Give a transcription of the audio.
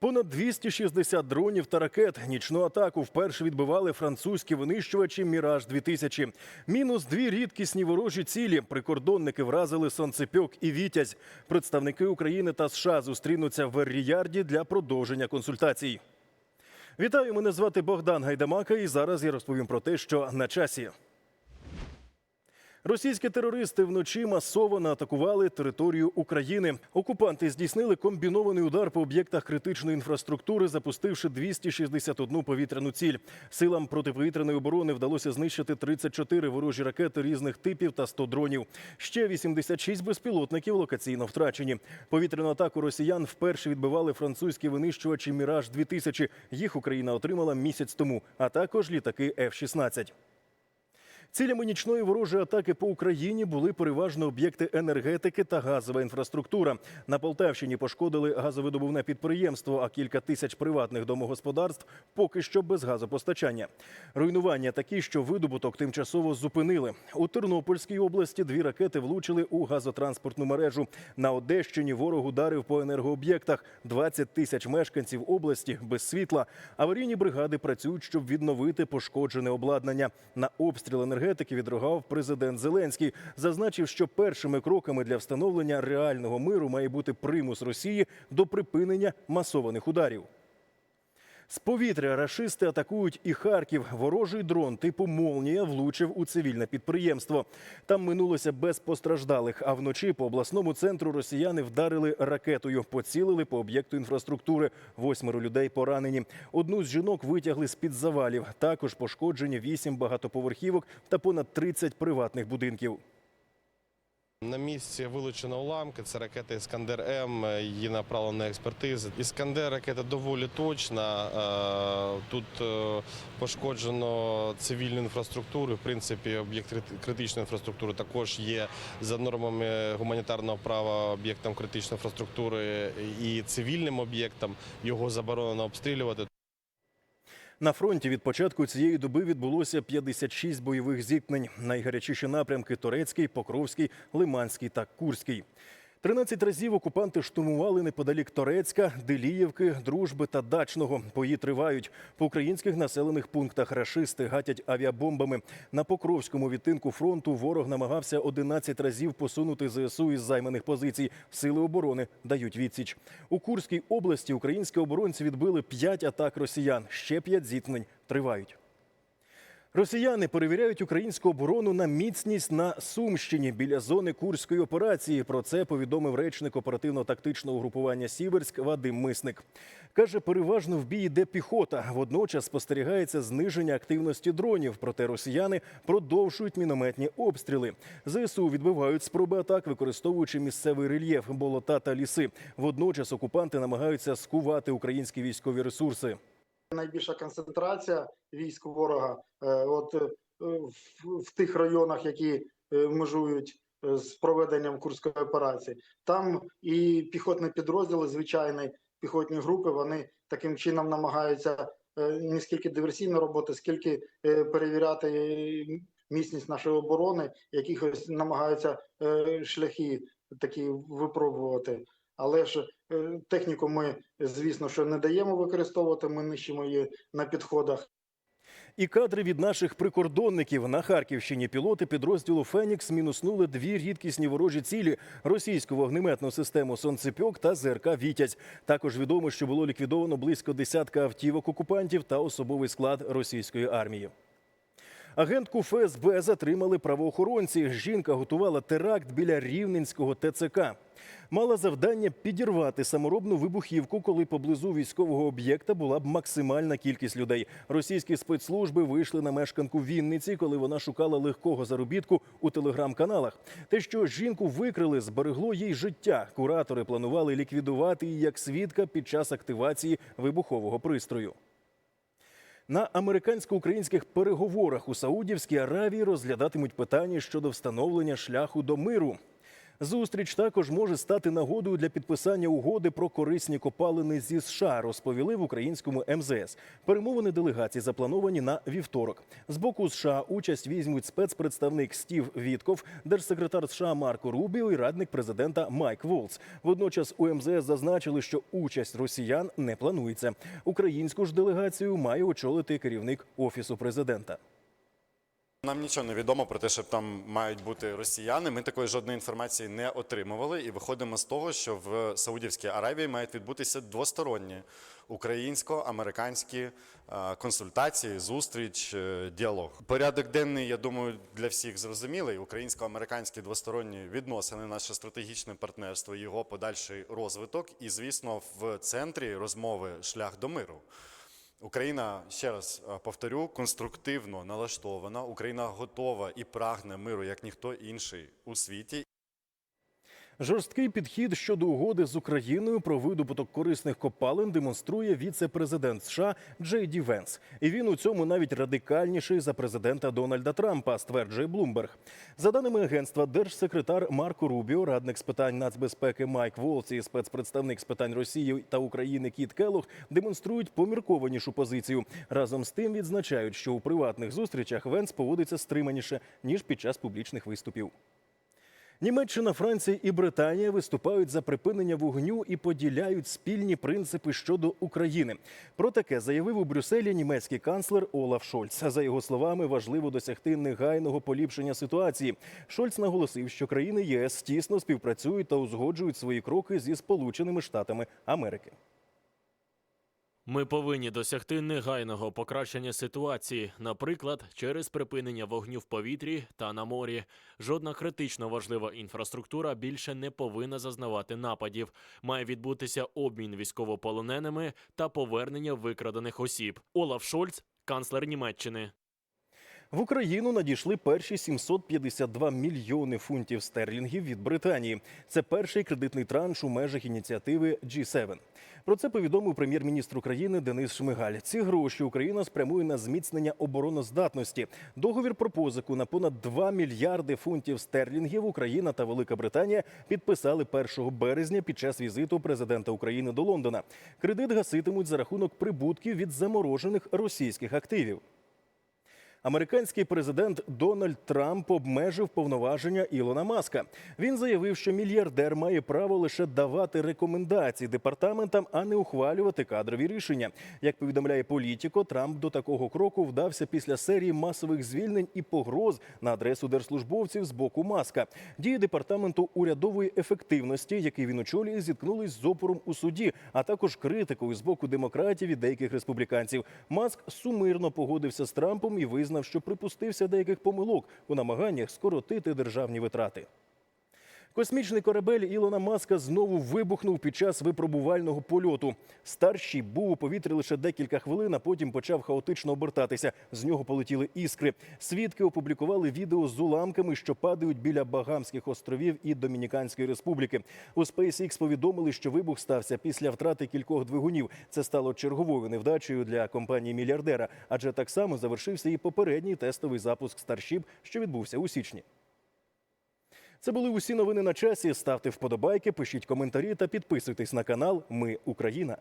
Понад 260 дронів та ракет. Нічну атаку вперше відбивали французькі винищувачі Міраж 2000 Мінус дві рідкісні ворожі цілі. Прикордонники вразили сонцепьок і вітязь. Представники України та США зустрінуться в Ер-Ріярді для продовження консультацій. Вітаю, мене звати Богдан Гайдамака, і зараз я розповім про те, що на часі. Російські терористи вночі масово наатакували територію України. Окупанти здійснили комбінований удар по об'єктах критичної інфраструктури, запустивши 261 повітряну ціль. Силам протиповітряної оборони вдалося знищити 34 ворожі ракети різних типів та 100 дронів. Ще 86 безпілотників локаційно втрачені. Повітряну атаку росіян вперше відбивали французькі винищувачі Міраж 2000 Їх Україна отримала місяць тому, а також літаки F-16. Цілями нічної ворожої атаки по Україні були переважно об'єкти енергетики та газова інфраструктура. На Полтавщині пошкодили газовидобувне підприємство, а кілька тисяч приватних домогосподарств поки що без газопостачання. Руйнування такі, що видобуток тимчасово зупинили. У Тернопільській області дві ракети влучили у газотранспортну мережу. На Одещині ворог ударив по енергооб'єктах. 20 тисяч мешканців області без світла. Аварійні бригади працюють, щоб відновити пошкоджене обладнання. На обстріл енергетики відреагував президент Зеленський. Зазначив, що першими кроками для встановлення реального миру має бути примус Росії до припинення масованих ударів. З повітря рашисти атакують і Харків. Ворожий дрон типу Молнія влучив у цивільне підприємство. Там минулося без постраждалих. А вночі по обласному центру росіяни вдарили ракетою, поцілили по об'єкту інфраструктури. Восьмеро людей поранені. Одну з жінок витягли з під завалів. Також пошкоджені вісім багатоповерхівок та понад 30 приватних будинків. На місці вилучено уламки. Це ракета Іскандер М. Її направлено на експертизи. Іскандер ракета доволі точна. Е, Тут е, пошкоджено цивільну інфраструктуру. В принципі, об'єкт критичної інфраструктури також є за нормами гуманітарного права об'єктом критичної інфраструктури і цивільним об'єктом. Його заборонено обстрілювати. На фронті від початку цієї доби відбулося 56 бойових зіткнень. Найгарячіші напрямки Торецький, Покровський, Лиманський та Курський. 13 разів окупанти штурмували неподалік Торецька, Деліївки, Дружби та Дачного. Бої тривають. По українських населених пунктах рашисти гатять авіабомбами. На Покровському відтинку фронту ворог намагався 11 разів посунути ЗСУ із займаних позицій. Сили оборони дають відсіч. У Курській області українські оборонці відбили 5 атак росіян. Ще 5 зіткнень тривають. Росіяни перевіряють українську оборону на міцність на Сумщині біля зони курської операції. Про це повідомив речник оперативно-тактичного групування Сіверськ Вадим Мисник. Каже, переважно в бій йде піхота. Водночас спостерігається зниження активності дронів. Проте росіяни продовжують мінометні обстріли. ЗСУ відбивають спроби атак, використовуючи місцевий рельєф, болота та ліси. Водночас окупанти намагаються скувати українські військові ресурси. Найбільша концентрація військ ворога е, от е, в, в тих районах, які е, межують з проведенням курської операції. Там і піхотні підрозділи, звичайні піхотні групи, вони таким чином намагаються не скільки диверсійної роботи, скільки перевіряти міцність нашої оборони, якихось намагаються шляхи такі випробувати. Але ж е, техніку ми, звісно, що не даємо використовувати, ми нищимо її на підходах. І кадри від наших прикордонників на Харківщині пілоти підрозділу Фенікс мінуснули дві рідкісні ворожі цілі: російську вогнеметну систему Сонцепьок та ЗРК Вітязь. Також відомо, що було ліквідовано близько десятка автівок окупантів та особовий склад російської армії. Агентку ФСБ затримали правоохоронці. Жінка готувала теракт біля рівненського ТЦК. Мала завдання підірвати саморобну вибухівку, коли поблизу військового об'єкта була б максимальна кількість людей. Російські спецслужби вийшли на мешканку Вінниці, коли вона шукала легкого заробітку у телеграм-каналах. Те, що жінку викрили, зберегло їй життя. Куратори планували ліквідувати її як свідка під час активації вибухового пристрою. На американсько-українських переговорах у Саудівській Аравії розглядатимуть питання щодо встановлення шляху до миру. Зустріч також може стати нагодою для підписання угоди про корисні копалини зі США, розповіли в українському МЗС. Перемовини делегацій заплановані на вівторок. З боку США участь візьмуть спецпредставник Стів Вітков, держсекретар США Марко Рубіо і радник президента Майк Волц. Водночас у МЗС зазначили, що участь росіян не планується. Українську ж делегацію має очолити керівник офісу президента. Нам нічого не відомо про те, що там мають бути росіяни. Ми такої жодної інформації не отримували, і виходимо з того, що в Саудівській Аравії мають відбутися двосторонні українсько-американські консультації, зустріч, е, діалог. Порядок денний, я думаю, для всіх зрозумілий. Українсько-американські двосторонні відносини, наше стратегічне партнерство, його подальший розвиток, і звісно, в центрі розмови шлях до миру. Україна ще раз е, повторю, конструктивно налаштована. Україна готова і прагне миру як ніхто інший у світі. Жорсткий підхід щодо угоди з Україною про видобуток корисних копалин демонструє віце-президент США Джей Ді Венс. І він у цьому навіть радикальніший за президента Дональда Трампа, стверджує Блумберг. За даними агентства, держсекретар Марко Рубіо, радник з питань нацбезпеки Майк Волц і спецпредставник з питань Росії та України Кіт Келлог демонструють поміркованішу позицію. Разом з тим відзначають, що у приватних зустрічах Венс поводиться стриманіше ніж під час публічних виступів. Німеччина, Франція і Британія виступають за припинення вогню і поділяють спільні принципи щодо України. Про таке заявив у Брюсселі німецький канцлер Олаф Шольц. За його словами, важливо досягти негайного поліпшення ситуації. Шольц наголосив, що країни ЄС тісно співпрацюють та узгоджують свої кроки зі Сполученими Штатами Америки. Ми повинні досягти негайного покращення ситуації, наприклад, через припинення вогню в повітрі та на морі. Жодна критично важлива інфраструктура більше не повинна зазнавати нападів. Має відбутися обмін військовополоненими та повернення викрадених осіб. Олаф Шольц, канцлер Німеччини. В Україну надійшли перші 752 мільйони фунтів стерлінгів від Британії. Це перший кредитний транш у межах ініціативи G7. Про це повідомив прем'єр-міністр України Денис Шмигаль. Ці гроші Україна спрямує на зміцнення обороноздатності. Договір про позику на понад 2 мільярди фунтів стерлінгів Україна та Велика Британія підписали 1 березня під час візиту президента України до Лондона. Кредит гаситимуть за рахунок прибутків від заморожених російських активів. Американський президент Дональд Трамп обмежив повноваження Ілона Маска. Він заявив, що мільярдер має право лише давати рекомендації департаментам, а не ухвалювати кадрові рішення. Як повідомляє політіко, Трамп до такого кроку вдався після серії масових звільнень і погроз на адресу держслужбовців з боку Маска. Дії департаменту урядової ефективності, який він очолює, зіткнулись з опором у суді, а також критикою з боку демократів і деяких республіканців. Маск сумирно погодився з Трампом і визнав, що припустився деяких помилок у намаганнях скоротити державні витрати. Космічний корабель Ілона Маска знову вибухнув під час випробувального польоту. Старший був у повітрі лише декілька хвилин, а потім почав хаотично обертатися. З нього полетіли іскри. Свідки опублікували відео з уламками, що падають біля Багамських островів і Домініканської республіки. У SpaceX повідомили, що вибух стався після втрати кількох двигунів. Це стало черговою невдачею для компанії мільярдера, адже так само завершився і попередній тестовий запуск Starship, що відбувся у січні. Це були усі новини на часі. Ставте вподобайки, пишіть коментарі та підписуйтесь на канал Ми Україна.